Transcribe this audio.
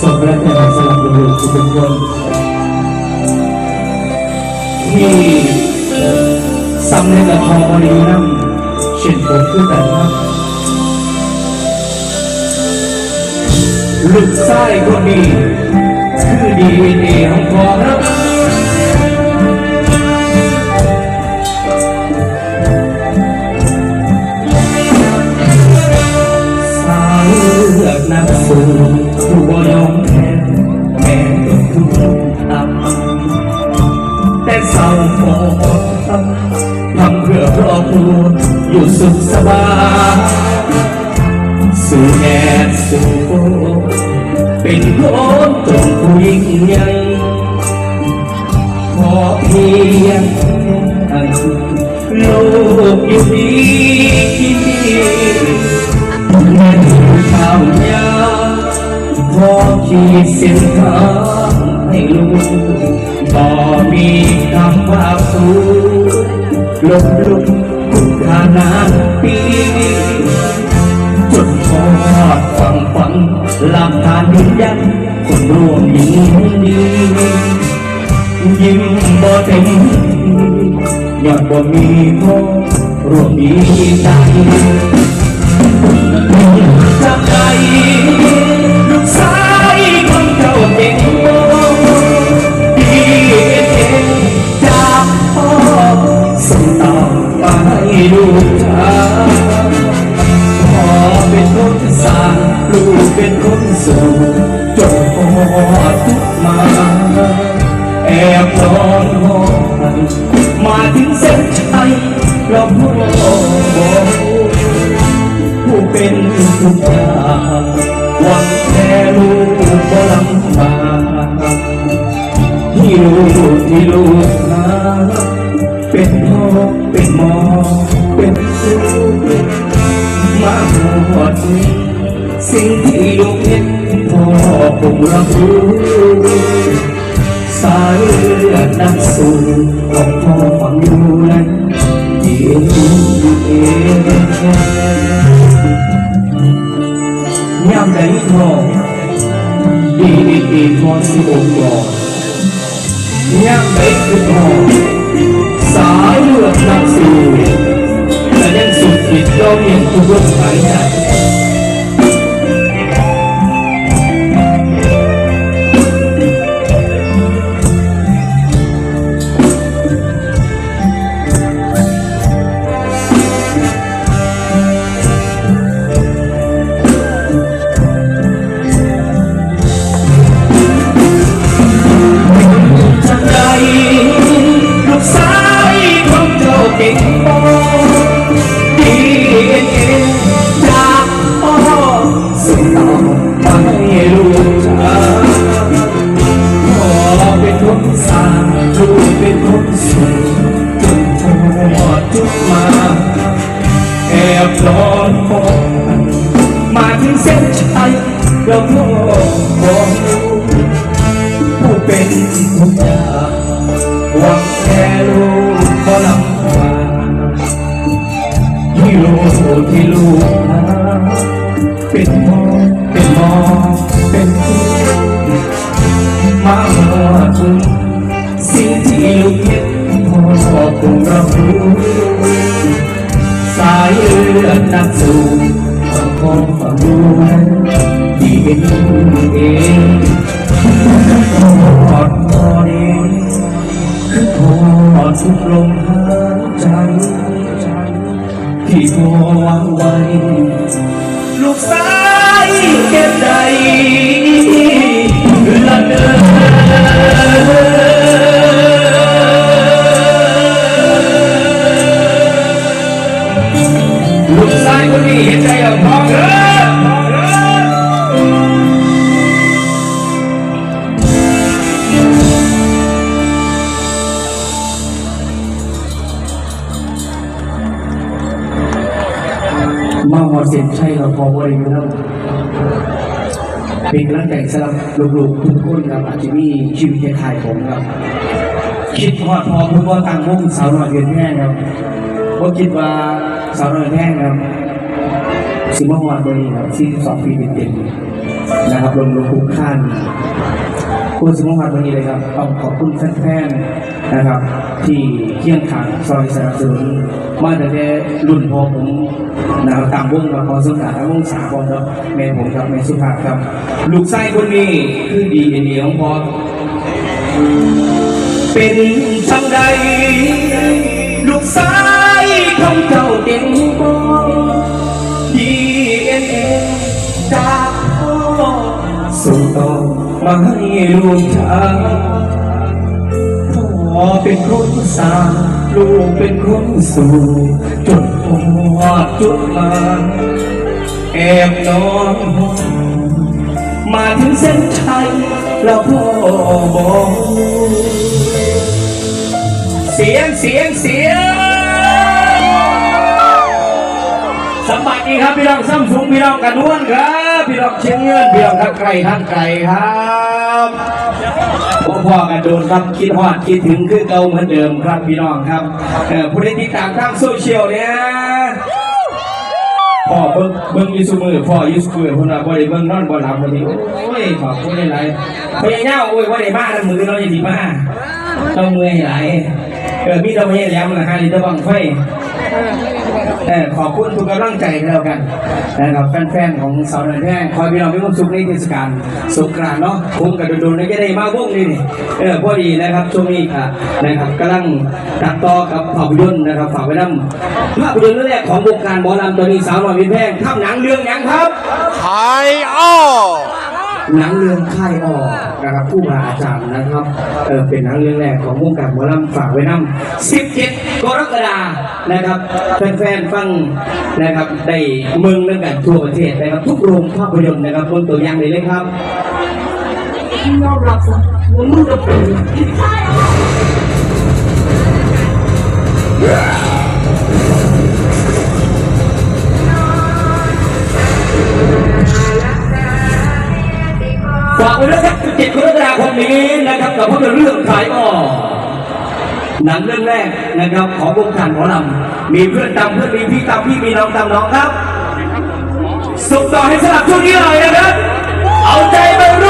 สมรักแต่สลับลูกทุกคนที่สำเร็จละครบริณมเช่นผมคือแต่ว่าลูกชายคนนี้คือดีเอ็ของพ่อครับ อกนักสู้ผู้บ่ยอมแพ้แม้ต้องทุกต่ำแต่เศร้าหมดทำทำเพื่อครอบครัวอยู่สุขสบายสู่แง่สู่โคเป็นคนจนผู้ยิ่งใหญ่ขอเพียงให้โลกอยู่ดีแอขีดเส้นทางให้ลูกต่มีคำว่าสูลบลุกทุกขนาดปีจนพอดฟังฟังหลักฐานยืนยันคนร่วมยินดียิ้มบ่เต็มยอดบ่มีพ่อร่วมดีใจจากใลูกเป็นคนสู่จนพ่อทุกมา แอบนอนห้องมาถึงเส้นชัยเราพ่อบอกผู้เป็นทุกอย่างหวังแค่ลูกก็ลำบากที่ลูกที่ลูกมาเป็นพ่อเป็นหมอเป็นครูมาหมด สิ่งที่ลูกเห็นพ่อคงรับรู้สายเลือดนักสู้ของพ่อฝังอยู่นั้นดีเองยามใดทอดีดีดีทอสิองค์กรยามใดคือทอสายเลือดนักสู้แต่ยังสุดจิตยอมยังทุกลมหายใจ ให้ลูกชายพ่อเป็นคนสร้างลูกเป็นคนส่งจนพ่อทุกมา แอบรอนพบมาถึงเส้นชัยแล้วพ่อบอกลูกผู้เป็นทุกอย่างหวังแค่ลูกก็ลำบากที่ลูกที่ลูกมาเป็นพ่อเป็น คงรับรู้สายเลือดนักสู้ต้องคงฝังรู้ที่เห็นเองกอดพอดีคือพอทุกลมหายใจที่พอวางไว้ ลูกสายเก็บใด เสียงใช่เราพอบริเวณเป็นกำลังใจสำหรับลูกๆทุกคนครับอาจจะมีชีวิตคล้ายผมครับ คิดทอพอคุณพ่อตั้งวงสาวหน่อยเดือนแห้งครับว่าคิดว่าสาวหน่อยแห้งครับสิมาฮอดวันนี้ครับที่สองปีเต็มๆนะครับรวมรวมทุกท่านคุณสิมาฮอดวันนี้เลยครับต้องขอบคุณแฟนๆนะครับ ที่เคียงข้างซอยสนับสนุนมาตั้งแต่รุ่นพ่อผม นะครับตามวงละครสุดาและวงสากลครับแม่ผมครับแม่สุภาพครับ ลูกไส้คนนี้คือดีเอ็นดีของพ่อเป็นจังใด ลูกสายของเจ้าเก่งบ่ดีเอ็นเอจากพ่อส่งต่อมาให้ลูกชายพ่อเป็นคนสาง ลูกเป็นคนสู่จนพอดจุดมาแอบนอนห้องมาถึงเส้นชัยแล้วพ่อบอกเสียงเสียงเสียงสมบัติดีครับพี่น้องซ้ำสูงพี่น้องกันนวลครับ พี่น้องเชียงเงินพี่น้องทักไกลทักไกลครับพ่อพ่อกันโดนครับคิดฮอดคิดถึงคือเก่าเหมือนเดิมครับพี่น้องครับผู้ใดติดตามทางโซเชียลเนี่ยพ่อเบิ่งเบิ่งอยูซูมือพ่อยูซูมือพุ่นว่าบ่ได้เบิ่งนอนบ่หลับวันนี้โอ้ยขอบคุณหลายๆพยายามโอ้ยบ่ได้มาแล้วมือเราอย่างสิมาต้องเมื่อยหลายเออมีแต่พยายามนะฮะนี่ตะบังไฟ เออขอบคุณทุกกำลังใจก็แล้วกันนะครับแฟนๆของสาวน้อยแพร่คอยพี่น้องมีความสุขในเทศกาลสงกรานต์เนาะผมกับโดนๆนี่ก็ได้มาวงนี่นี่เออพอดีนะครับช่วงนี้ค่ะนะครับกำลังตัดต่อกับภาพยนตร์นะครับฝากไว้นำภาพยนตร์เรื่องแรกของวงการบอลลำตัวนี้สาวน้อยมีแพร่ทำหนังเรื่องหยังครับขายอ้อหนังเรื่องค่ายออกนะครับผู้บาอาจารย์นะครับเออเป็นหนังเรื่องแรกของวงการหมอลำฝากไว้นำ17 กรกฎานะครับแฟนๆฟังนะครับได้เมืองนั่นกันทั่วประเทศนะครับ ทุกโรงภาพยนตร์นะครับบนตัวอย่างเลยเลยครับยอมรับซะว่ามึงก็เป็นใช่ฝากไว้ด้วยครับ17กรกฎาคมนี้นะครับกับภาพยนตร์เรื่องขายออก หนังเรื่องแรกนะครับ ของวงการหมอลำมีเพื่อนตามเพื่อนมีพี่ตามพี่มีน้องตามน้องครับ ส่งต่อให้สลับช่วงนี้หน่อยนะครับ เอาใจไปรู้